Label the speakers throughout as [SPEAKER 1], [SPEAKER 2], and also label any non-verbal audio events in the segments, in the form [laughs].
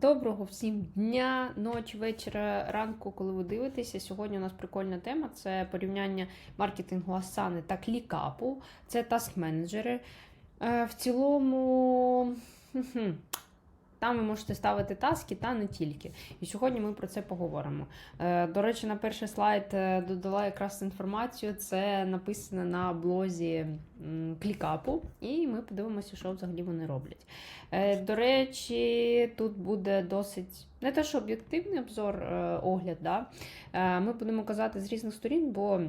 [SPEAKER 1] Доброго всім дня, ночі, вечора, ранку, коли ви дивитеся. Сьогодні у нас прикольна тема це порівняння маркетингу Асани та клікапу. Це таск-менеджери. Е, В цілому. Там ви можете ставити таски та не тільки. І сьогодні ми про це поговоримо. Е, До речі, на перший слайд е, додала якраз інформацію. Це написано на блозі клікапу, і ми подивимося, що взагалі вони роблять. Е, До речі, тут буде досить не те, що об'єктивний обзор, огляд. Да? Ми будемо казати з різних сторін, бо.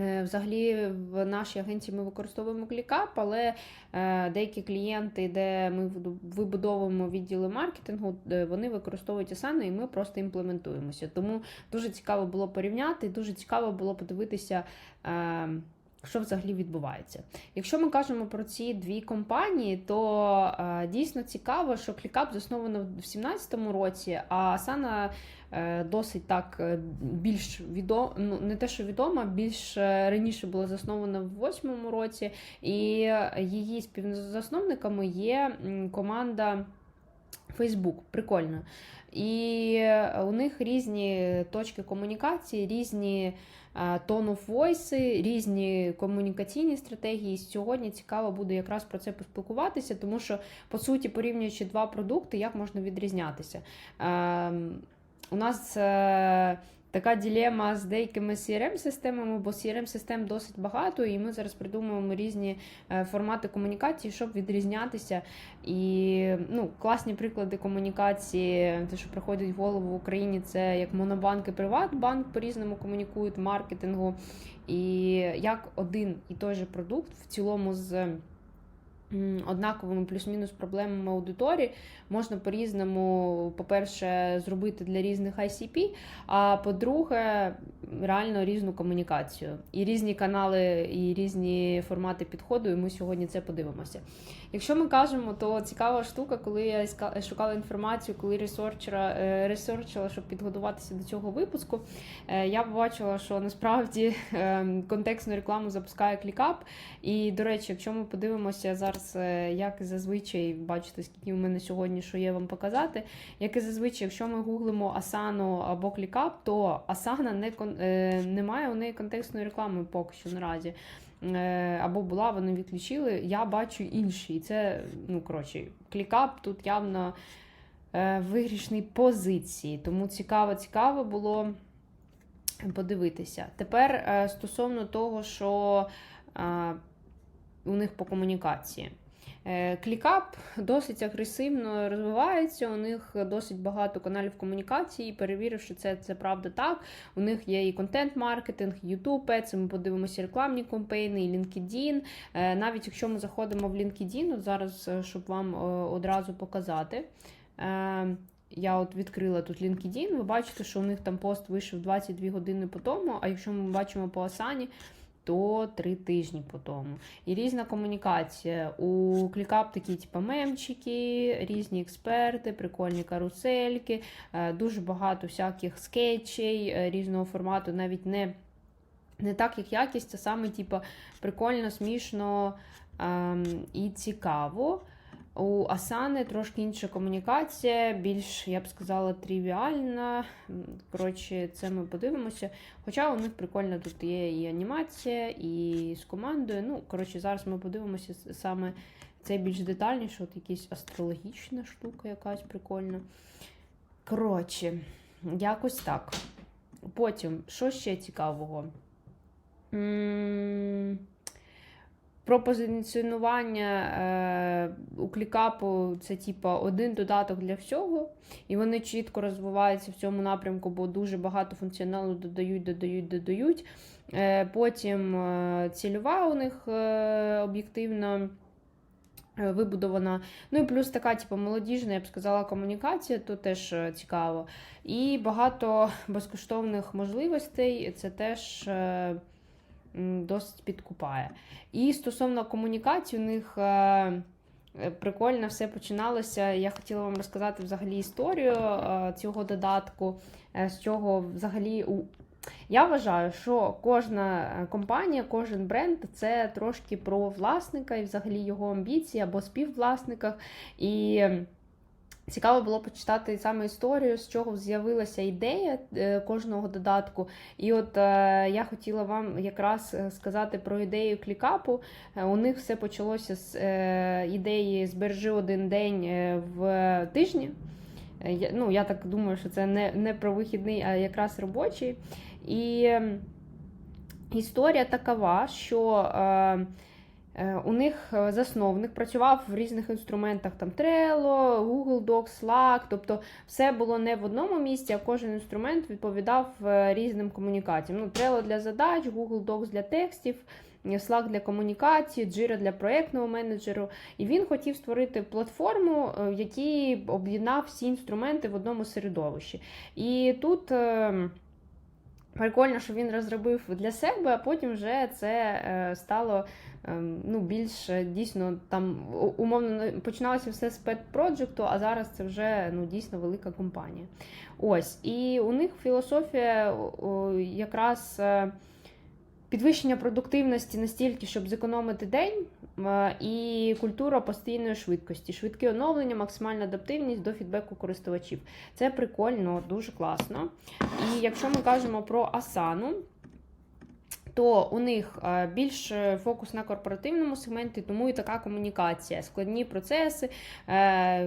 [SPEAKER 1] Е, Взагалі, в нашій агенції ми використовуємо клікап, але е, деякі клієнти, де ми вибудовуємо відділи маркетингу, вони використовують Asana, і ми просто імплементуємося. Тому дуже цікаво було порівняти, дуже цікаво було подивитися. Що взагалі відбувається? Якщо ми кажемо про ці дві компанії, то е, дійсно цікаво, що ClickUp засновано в 2017 році, а Asana е, досить так е, більш відома, ну не те, що відома, більш е, раніше була заснована в 2008 році, і її співзасновниками є команда Facebook. Прикольно. І у них різні точки комунікації, різні tone of voice, різні комунікаційні стратегії. Сьогодні цікаво буде якраз про це поспілкуватися, тому що, по суті, порівнюючи два продукти, як можна відрізнятися. Ем, У нас е, така ділема з деякими CRM-системами, бо CRM-систем досить багато, і ми зараз придумуємо різні е, формати комунікації, щоб відрізнятися. І ну, класні приклади комунікації, те, що приходить в голову в Україні, це як Монобанк і Приватбанк по-різному комунікують маркетингу. І як один і той же продукт в цілому з однаковими плюс-мінус проблемами аудиторії можна по-різному, по-перше, зробити для різних ICP, а по-друге, реально різну комунікацію. І різні канали, і різні формати підходу, і ми сьогодні це подивимося. Якщо ми кажемо, то цікава штука, коли я шукала інформацію, коли е, ресерчила, щоб підготуватися до цього випуску, е, я побачила, що насправді е, контекстну рекламу запускає клікап. І, до речі, якщо ми подивимося зараз, е, як і зазвичай, бачите, скільки у мене сьогодні, що є вам показати. Як і зазвичай, якщо ми гуглимо Asana або клікап, то не, кон- е, немає у неї контекстної реклами поки що наразі. Е, Або була, вони відключили. Я бачу інші. І це, ну, коротше, клікап тут явно е, позиції. Тому цікаво, цікаво було подивитися. Тепер стосовно того, що у них по комунікації. Е, Клікап досить агресивно розвивається, у них досить багато каналів комунікації. Перевірив, що це, це правда так. У них є і контент-маркетинг, YouTube, Ads, ми подивимося рекламні кампейни, і LinkedIn. Е, Навіть якщо ми заходимо в LinkedIn, от зараз, е, щоб вам одразу показати. Я от відкрила тут LinkedIn, ви бачите, що у них там пост вийшов 22 години по тому, а якщо ми бачимо по Асані, то 3 тижні по тому. І різна комунікація. У клікап такі, типу, мемчики, різні експерти, прикольні карусельки, е, дуже багато всяких скетчей е, різного формату, навіть не, не так, як якість, а саме, типу, прикольно, смішно ем, і цікаво. У Асани трошки інша комунікація, більш, я б сказала, трivіальна. М, Коротше, це ми подивимося. Хоча у них прикольно тут є і анімація, і з командою. Ну, коротше, зараз ми подивимося саме це більш детальніше, от якась астрологічна штука, якась прикольна. Коротше, якось так. Потім, що ще цікавого? М, Про позиціонування е, у клікапу це типа один додаток для всього, і вони чітко розвиваються в цьому напрямку, бо дуже багато функціоналу додають, додають, додають. Е, потім е, цільова у них об'єктивно вибудована. Ну і плюс така, типу, молодіжна, я б сказала, комунікація, то теж цікаво. І багато [laughs] безкоштовних можливостей, це теж. Досить підкупає. І стосовно комунікації, у них е, е, прикольно все починалося. Я хотіла вам розказати взагалі історію е, цього додатку, з чого взагалі. Я вважаю, що кожна компанія, кожен бренд це трошки про власника і взагалі його амбіції або співвласниках. І Цікаво було почитати саме історію, з чого з'явилася ідея е, кожного додатку. І от е, я хотіла вам якраз е, сказати про ідею клікапу. У них все почалося з ідеї збережи один день в тижні. Ну, я так думаю, що це не, не про вихідний, а якраз робочий. І історія такова, що. Е, У них е, засновник працював в різних інструментах, там Trello, Google Docs, Slack, тобто все було не в одному місці, а кожен інструмент відповідав е, різним комунікаціям. Ну, Trello для задач, Google Docs для текстів, Slack для комунікації, Jira для проєктного менеджеру. І він хотів створити платформу, в якій об'єднав всі інструменти в одному середовищі. І тут. Прикольно, що він розробив для себе, а потім вже це стало ну, більш дійсно там умовно починалося все з Pet Project, а зараз це вже ну, дійсно велика компанія. Ось, і у них філософія якраз е, підвищення продуктивності настільки, щоб зекономити день, е, і культура постійної швидкості, швидкі оновлення, максимальна адаптивність до фідбеку користувачів. Це прикольно, дуже класно. І якщо ми кажемо про Asana, то у них е, більш е, фокус на корпоративному сегменті, тому і така комунікація, складні процеси,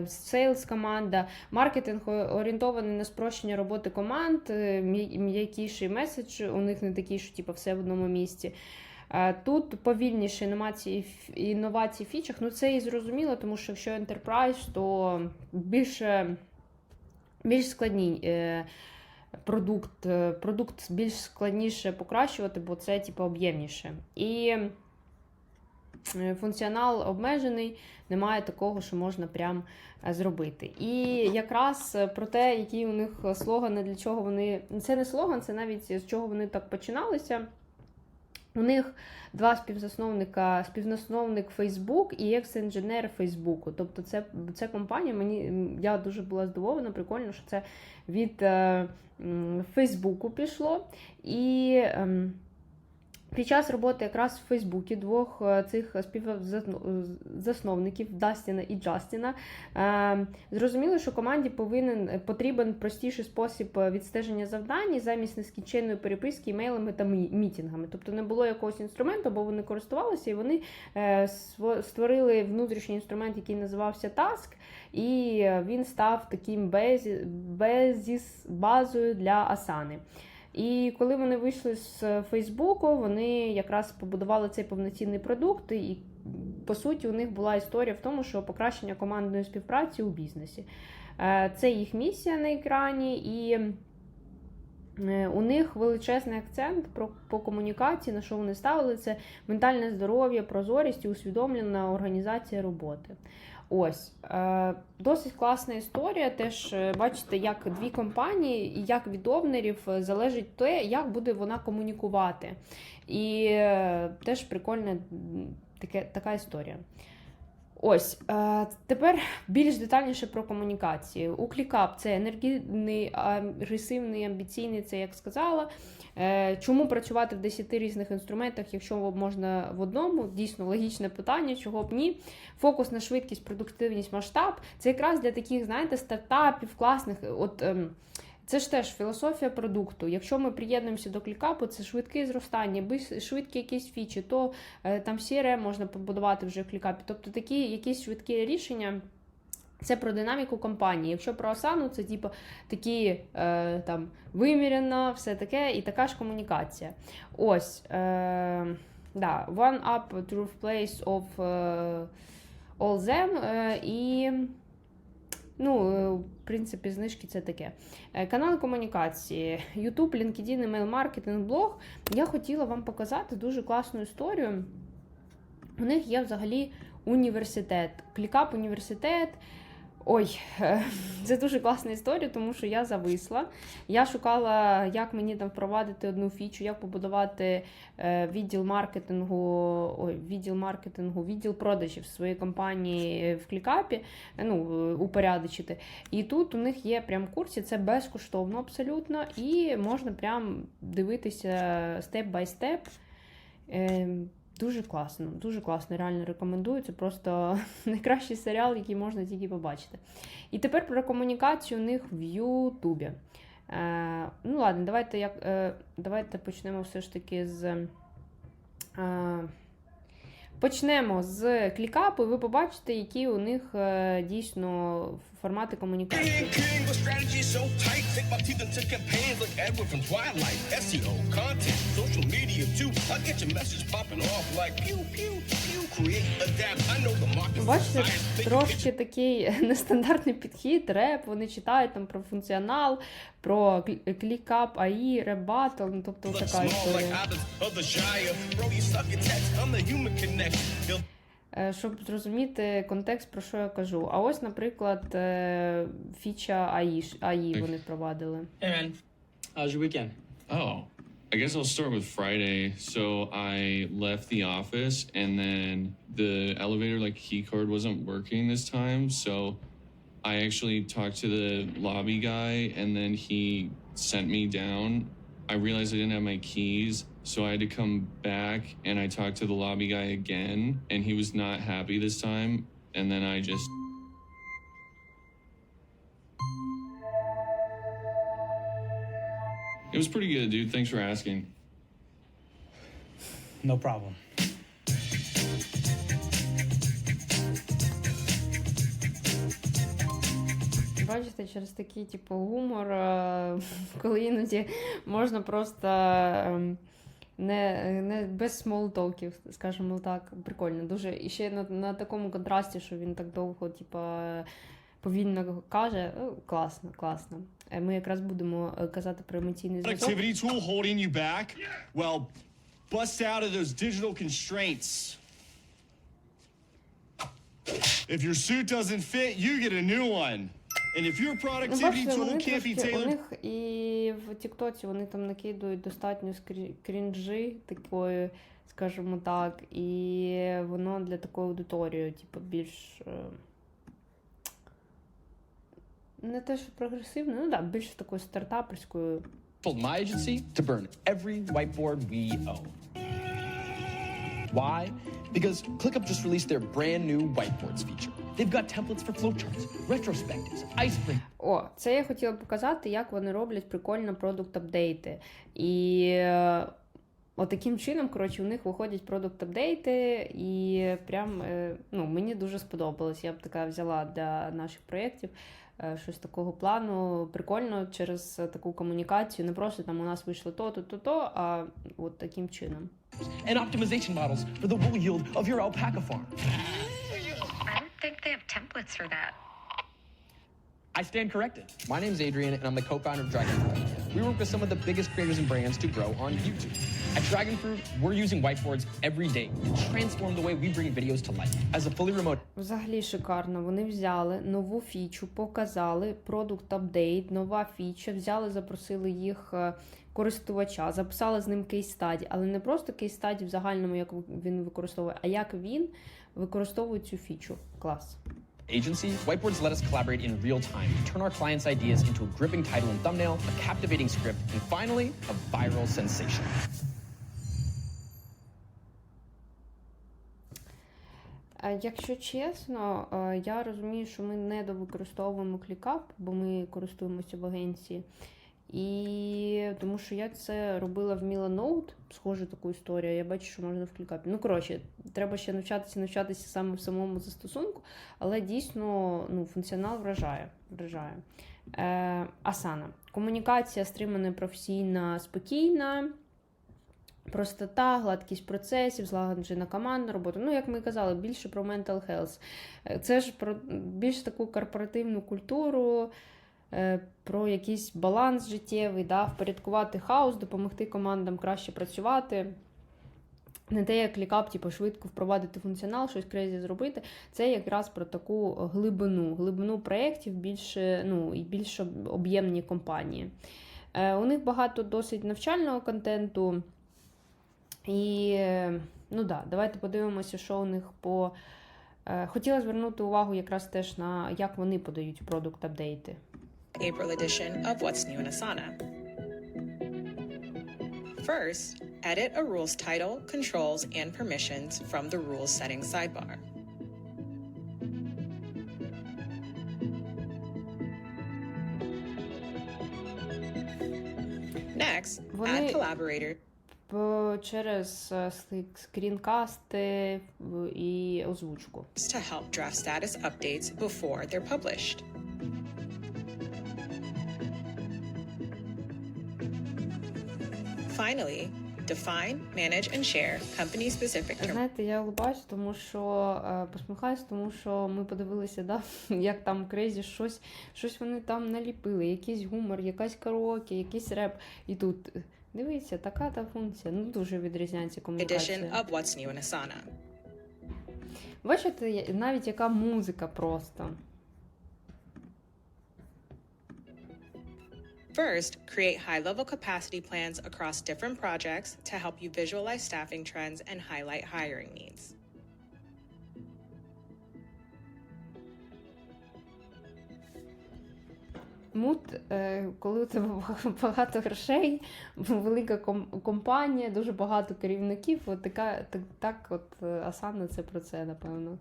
[SPEAKER 1] сейлс команда, маркетинг орієнтований на спрощення роботи команд, е, м'якіший меседж, у них не такий, що типу, все в одному місці. Тут повільніші інновації, інновації в фічах. Ну це і зрозуміло, тому що якщо enterprise, то більше, більш складні. Продукт, е, продукт більш складніше покращувати, бо це типу, об'ємніше. І е, функціонал обмежений, немає такого, що можна прям е, зробити. І якраз про те, які у них слогани, для чого вони. Це не слоган, це навіть з чого вони так починалися. У них два співзасновника, співзасновник Facebook і екс-інженер Фейсбуку. Тобто, це, це компанія. Мені я дуже була здивована, прикольно, що це від е, Фейсбуку пішло. І ем, під час роботи якраз в Фейсбуці двох е, цих співзасновників Дастіна і Джастіна е, зрозуміли, що команді повинен потрібен простіший спосіб е, відстеження завдань замість нескінченної переписки імейлами та мітінгами. Тобто не було якогось інструменту, бо вони користувалися і вони е, створили внутрішній інструмент, який називався Task, і е, він став таким безіс базою для Асани. І коли вони вийшли з Фейсбуку, вони якраз побудували цей повноцінний продукт, і по суті у них була історія в тому, що покращення командної співпраці у бізнесі. Е, Це їх місія на екрані, і е, у них величезний акцент про по комунікації, на що вони ставили, це ментальне здоров'я, прозорість і усвідомлена організація роботи. Ось е, досить класна історія. Теж е, бачите, як дві компанії як від овнерів е, залежить те, як буде вона комунікувати. І теж прикольна таке, така історія. Ось тепер більш детальніше про комунікації. У це енергійний, агресивний, амбіційний, це як сказала. Е, Чому працювати в 10 різних інструментах, якщо можна в одному? Дійсно логічне питання, чого б ні. Фокус на швидкість, продуктивність, масштаб. Це якраз для таких, знаєте, стартапів, класних. От ем, це ж теж філософія продукту. Якщо ми приєднуємося до клікапу, це швидке зростання, швидкі якісь фічі, то е, там CRM можна побудувати вже в клікапі. Тобто такі якісь швидкі рішення. Це про динаміку компанії. Якщо про Asana, це типу такі е, там вимірено, все таке, і така ж комунікація. Ось. Е, да, One up to replace of е, all them. Е, і Ну, е, в принципі, знижки це таке. Е, Канал комунікації, YouTube, LinkedIn, email маркетинг, блог. Я хотіла вам показати дуже класну історію. У них є взагалі університет, клікап університет. Ой, е, це дуже класна історія, тому що я зависла. Я шукала, як мені там впровадити одну фічу, як побудувати е, відділ маркетингу, ой, відділ маркетингу, відділ продажів своєї компанії в клікапі, е, ну, упорядочити. І тут у них є прям курси, це безкоштовно абсолютно, і можна прям дивитися степ бай степ. Е, Дуже класно, дуже класно, реально рекомендую. Це просто [laughs] найкращий серіал, який можна тільки побачити. І тепер про комунікацію у них в Ютубі. Е, ну ладно, давайте як, е, давайте почнемо все ж таки з. Е, почнемо з клікапу, і ви побачите, які у них е, дійсно формати комунікації. Бачите, трошки такий нестандартний підхід, реп, вони читають там про функціонал, про клі- клікап, АІ, реп-баттл, ну тобто така історія.
[SPEAKER 2] others of the Shire. Bro, you suck at text. I'm the human connection. He'll
[SPEAKER 1] Е, Щоб зрозуміти контекст, про що я кажу. А ось, наприклад, е, фіча АІ, ш- АІ вони впровадили.
[SPEAKER 3] Hey man, how was your weekend?
[SPEAKER 4] Oh, I guess I'll start with Friday. So I left the office and then the elevator, like key card, wasn't working this time. So I actually talked to the lobby guy and then he sent me down. I realized I didn't have my keys. So I had to come back and I talked to the lobby guy again and he was not happy this time. And then I just It was pretty good, dude. Thanks for asking.
[SPEAKER 3] No problem.
[SPEAKER 1] Бачите, через такий типу гумор, [laughs] е, коли іноді можна просто ем, Не, не без смолтолків, скажімо так, прикольно. Дуже і ще на, на такому контрасті, що він так довго, типу, повільно каже. Е, Класно, класно. Е, Ми якраз будемо е, казати про емоційний зв'язок.
[SPEAKER 5] productivity tool holding you? Well, bust out of those digital constraints. If your suit doesn't fit, you get a new one. And if your
[SPEAKER 1] Ну, бачите, вони трошки, у них і в Тіктоці вони там накидують достатньо скрі- крінжі такої, скажімо так, і воно для такої аудиторії, типу, більш. е, Не те, що прогресивне, ну так, да, більш такою стартаперською.
[SPEAKER 6] my agency to burn every whiteboard we own. Why? Because ClickUp just released their brand new whiteboards feature. They've got templates for flowcharts, retrospectives, iceberg
[SPEAKER 1] О, це я хотіла показати, як вони роблять прикольно продукт апдейти. І е, отаким чином, коротше, у них виходять продукт апдейти, і прям е, ну, мені дуже сподобалось. Я б така взяла для наших проєктів. Е, Щось такого плану прикольно через е, таку комунікацію. Не просто там у нас вийшло то, то, то, то, а от таким чином.
[SPEAKER 6] and optimization models for the wool yield of your alpaca farm.
[SPEAKER 7] I don't think they have templates for that.
[SPEAKER 6] I stand corrected. My name's Adrian, and I'm the co-founder of Dragonfruit. We work with some of the biggest creators and brands to grow on YouTube. At Dragonfruit, we're using whiteboards every day to transform the way we bring videos to life. As a fully remote
[SPEAKER 1] Взагалі шикарно. Вони взяли нову фічу, показали продукт апдейт, нова фіча. Взяли, запросили їх е, користувача, записали з ним кейс-стаді, але не просто кейс-стаді в загальному, як він використовує, а як він використовує цю фічу. Клас.
[SPEAKER 6] Agency, whiteboards let us collaborate in real time to turn our clients' ideas into a gripping title and thumbnail, a captivating script, and finally, a viral sensation.
[SPEAKER 1] Е, Якщо чесно, е, я розумію, що ми не довикористовуємо клікап, бо ми користуємося в агенції. І тому що я це робила в Міланоут, схожу таку історію. Я бачу, що можна в клікапі. Ну, коротше, треба ще навчатися, навчатися саме в самому застосунку, але дійсно ну, функціонал вражає. вражає. Е, Асана. Комунікація стримана, професійна, спокійна. Простота, гладкість процесів, злагоджена командна робота. Ну, як ми казали, більше про mental health. Е, Це ж про більш таку корпоративну культуру, про якийсь баланс життєвий, да, впорядкувати хаос, допомогти командам краще працювати. Не те, як лікап, типу, швидко впровадити функціонал, щось крезі зробити. Це якраз про таку глибину, глибину проєктів, більше, ну, і більш об'ємні компанії. Е, у них багато досить навчального контенту. І е, ну да, давайте подивимося, що у них по. Е, Хотіла звернути увагу якраз теж на як вони подають продукт апдейти.
[SPEAKER 8] April edition of What's New in Asana. First, edit a rule's title, controls, and permissions from the rules settings sidebar. Next,
[SPEAKER 1] Вони-
[SPEAKER 8] add collaborator
[SPEAKER 1] П- через е, сли- скрінкасти в- і озвучку.
[SPEAKER 8] to help draft status updates before they're published. Finally, define, manage, and share company specific terms.
[SPEAKER 1] Знаєте, я улыбаюсь, тому що е, посміхаюсь, тому що ми подивилися, да, [laughs] як там крейзі щось, щось вони там наліпили, якийсь гумор, якась караоке, якийсь реп. І тут е, дивіться, така та функція. Ну дуже відрізняється
[SPEAKER 8] edition of what's new in Asana.
[SPEAKER 1] Бачите, навіть яка музика просто.
[SPEAKER 8] First, create high level capacity plans across different projects to help you visualize staffing trends and highlight hiring needs.
[SPEAKER 1] Мут, е, коли у тебе багато грошей, велика компанія, дуже багато керівників, от така, так, так от е, Асана це про це, напевно.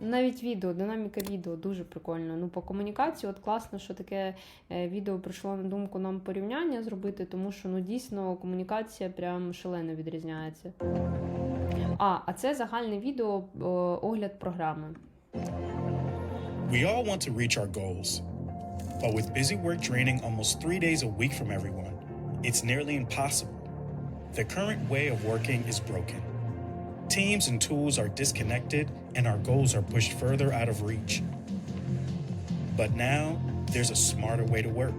[SPEAKER 1] Навіть відео, динаміка відео дуже прикольно. Ну, по комунікації, от класно, що таке е, відео прийшло на думку нам порівняння зробити, тому що ну дійсно комунікація прям шалено відрізняється. А, а це загальне відео огляд програми.
[SPEAKER 9] We all want to reach our goals. But with busy work draining almost three days a week from everyone, it's nearly impossible. The current way of working is broken. Teams and tools are disconnected, and our goals are pushed further out of reach. But now, there's a smarter way to work.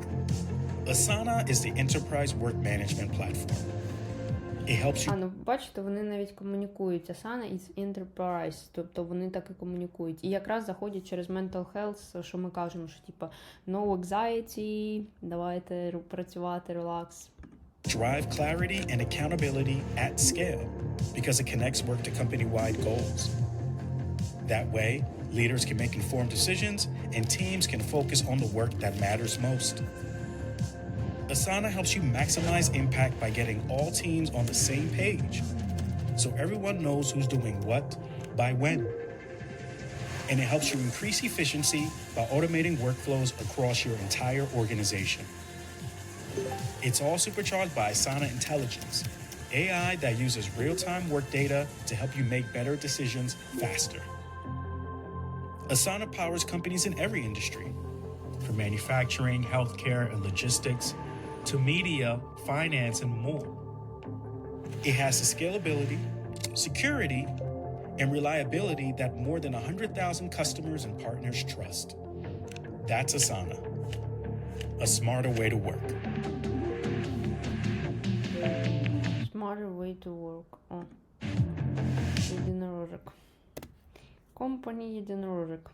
[SPEAKER 9] Asana is the enterprise work management platform. It helps you
[SPEAKER 1] А, ну бачите, вони навіть комунікують. Asana is enterprise, тобто вони так і комунікують. І якраз заходять через mental health, що ми кажемо, що типа no anxiety, давайте ру- працювати, релакс.
[SPEAKER 9] drive clarity and accountability at scale because it connects work to company wide goals. That way, leaders can make informed decisions and teams can focus on the work that matters most. Asana helps you maximize impact by getting all teams on the same page so everyone knows who's doing what by when. And it helps you increase efficiency by automating workflows across your entire organization. It's all supercharged by Asana Intelligence, AI that uses real time work data to help you make better decisions faster. Asana powers companies in every industry, from manufacturing, healthcare, and logistics to media, finance, and more. It has the scalability, security, and reliability that more than 100,000 customers and partners trust. That's Asana, a smarter way to work.
[SPEAKER 1] Smarter way to work. О. Єдинорожик. Company єдинорожик.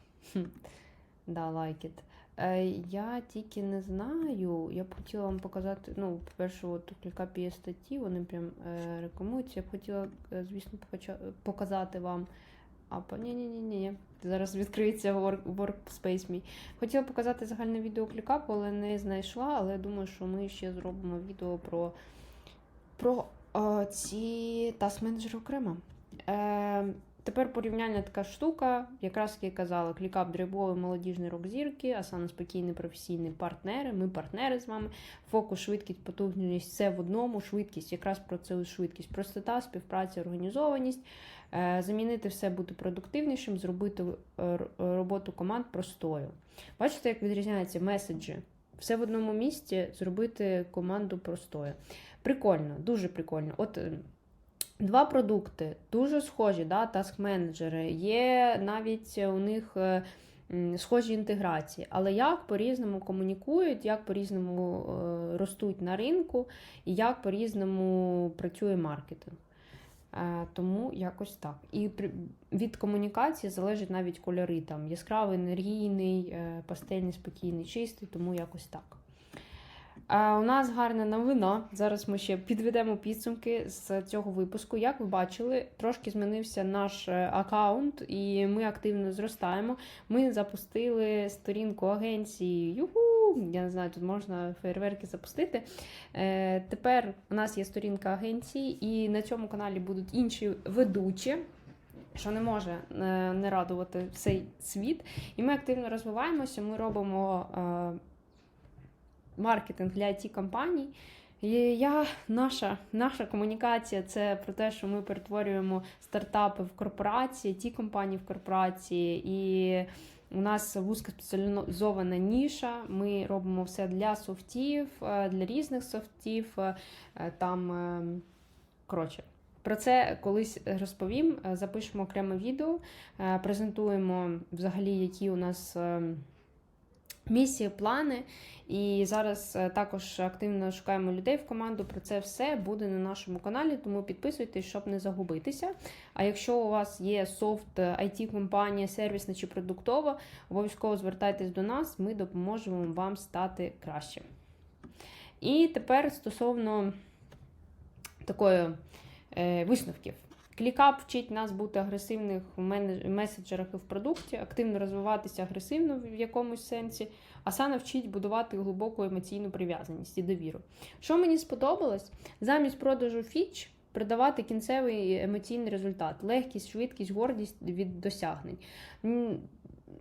[SPEAKER 1] Да, like it. Е, я тільки не знаю. Я б хотіла вам показати. Ну, по-перше, от у клікапі є статті, вони прям е, рекламуються. Я б хотіла, е, звісно, поча- показати вам. А по ні, ні, ні, ні. Зараз відкриється work, workspace мій. Хотіла показати загальне відео клікапу, але не знайшла. Але думаю, що ми ще зробимо відео про, про о, ці таск менеджери окремо. Е, тепер порівняння така штука, якраз як я казала, клікап драйвовий молодіжний рок зірки, а саме спокійний професійний партнери. Ми партнери з вами. Фокус, швидкість, потужність все в одному. Швидкість, якраз про це швидкість, простота, співпраця, організованість. Е, Замінити все, бути продуктивнішим, зробити е, роботу команд простою. Бачите, як відрізняються меседжі? Все в одному місці зробити команду простою. Прикольно, дуже прикольно. От два продукти дуже схожі, да, таск-менеджери. Є навіть у них е, схожі інтеграції, але як по-різному комунікують, як по-різному е, ростуть на ринку, і як по-різному працює маркетинг. Е, Тому якось так. І від комунікації залежать навіть кольори. Там яскравий, енергійний, пастельний, спокійний, чистий, тому якось так. А у нас гарна новина. Зараз ми ще підведемо підсумки з цього випуску. Як ви бачили, трошки змінився наш е, аккаунт, і ми активно зростаємо. Ми запустили сторінку агенції Юху Я не знаю, тут можна фейерверки запустити. Е, Тепер у нас є сторінка агенції, і на цьому каналі будуть інші ведучі. Що не може е, не радувати цей світ. І ми активно розвиваємося. Ми робимо е, маркетинг для it компаній. Я, наша, наша комунікація це про те, що ми перетворюємо стартапи в корпорації, ті компанії в корпорації, і у нас вузькоспеціалізована ніша. Ми робимо все для софтів, е, для різних софтів. е, Там, е, коротше, про це колись розповім. Запишемо окреме відео, презентуємо взагалі, які у нас. Е, Місії, плани, і зараз е, також активно шукаємо людей в команду. Про це все буде на нашому каналі, тому підписуйтесь, щоб не загубитися. А якщо у вас є софт, it компанія сервісна чи продуктова, обов'язково звертайтесь до нас, ми допоможемо вам стати кращим. І тепер стосовно такої е, висновків. Клікап вчить нас бути агресивних в меседжерах і в продукті, активно розвиватися агресивно в якомусь сенсі. Асана вчить будувати глибоку емоційну прив'язаність і довіру. Що мені сподобалось, замість продажу фіч продавати кінцевий емоційний результат, легкість, швидкість, гордість від досягнень.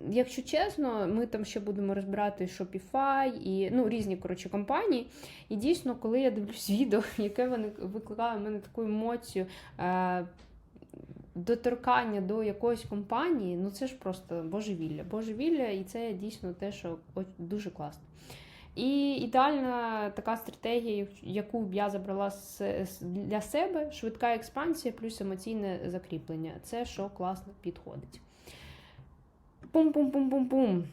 [SPEAKER 1] Якщо чесно, ми там ще будемо розбирати Shopify і ну, різні коротше, компанії. І дійсно, коли я дивлюсь відео, [laughs] яке вони викликає в мене таку емоцію. Е- Доторкання до якоїсь компанії, ну це ж просто божевілля. Божевілля, і це дійсно те, що дуже класно. І ідеальна така стратегія, яку б я забрала для себе, швидка експансія плюс емоційне закріплення. Це що класно підходить. Пум-пум-пум-пум-пум.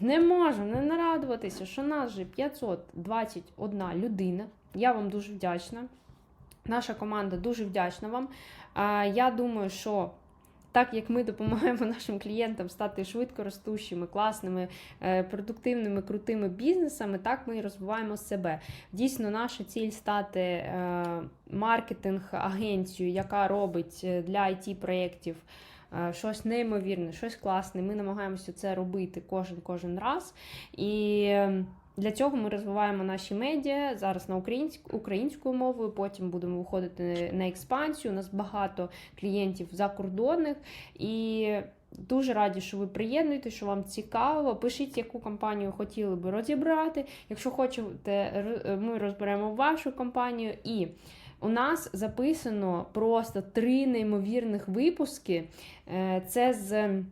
[SPEAKER 1] Не можу не нарадуватися, що нас же 521 людина. Я вам дуже вдячна. Наша команда дуже вдячна вам. Я думаю, що так як ми допомагаємо нашим клієнтам стати швидко ростущими, класними, е, продуктивними, крутими бізнесами, так ми і розвиваємо себе. Дійсно, наша ціль стати е, маркетинг-агенцією, яка робить е, для it проєктів щось неймовірне, щось класне. Ми намагаємося це робити кожен кожен раз. І е, для цього ми розвиваємо наші медіа зараз на українськ, українською мовою. Потім будемо виходити на експансію. У нас багато клієнтів закордонних і. Дуже раді, що ви приєднуєте, що вам цікаво. Пишіть, яку компанію хотіли би розібрати. Якщо хочете, ми розберемо вашу компанію. І у нас записано просто три неймовірних випуски. Е, Це з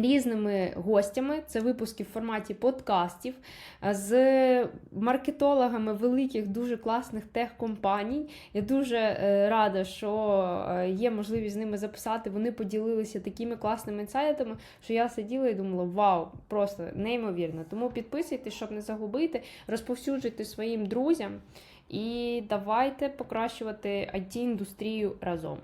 [SPEAKER 1] різними гостями. Це випуски в форматі подкастів, е, з маркетологами великих, дуже класних техкомпаній. Я дуже е, рада, що є можливість з ними записати. Вони поділилися такими класними інсайтами, що я сиділа і думала: вау, просто неймовірно. Тому підписуйтесь, щоб не загубити, розповсюджуйте своїм друзям і давайте покращувати it індустрію разом.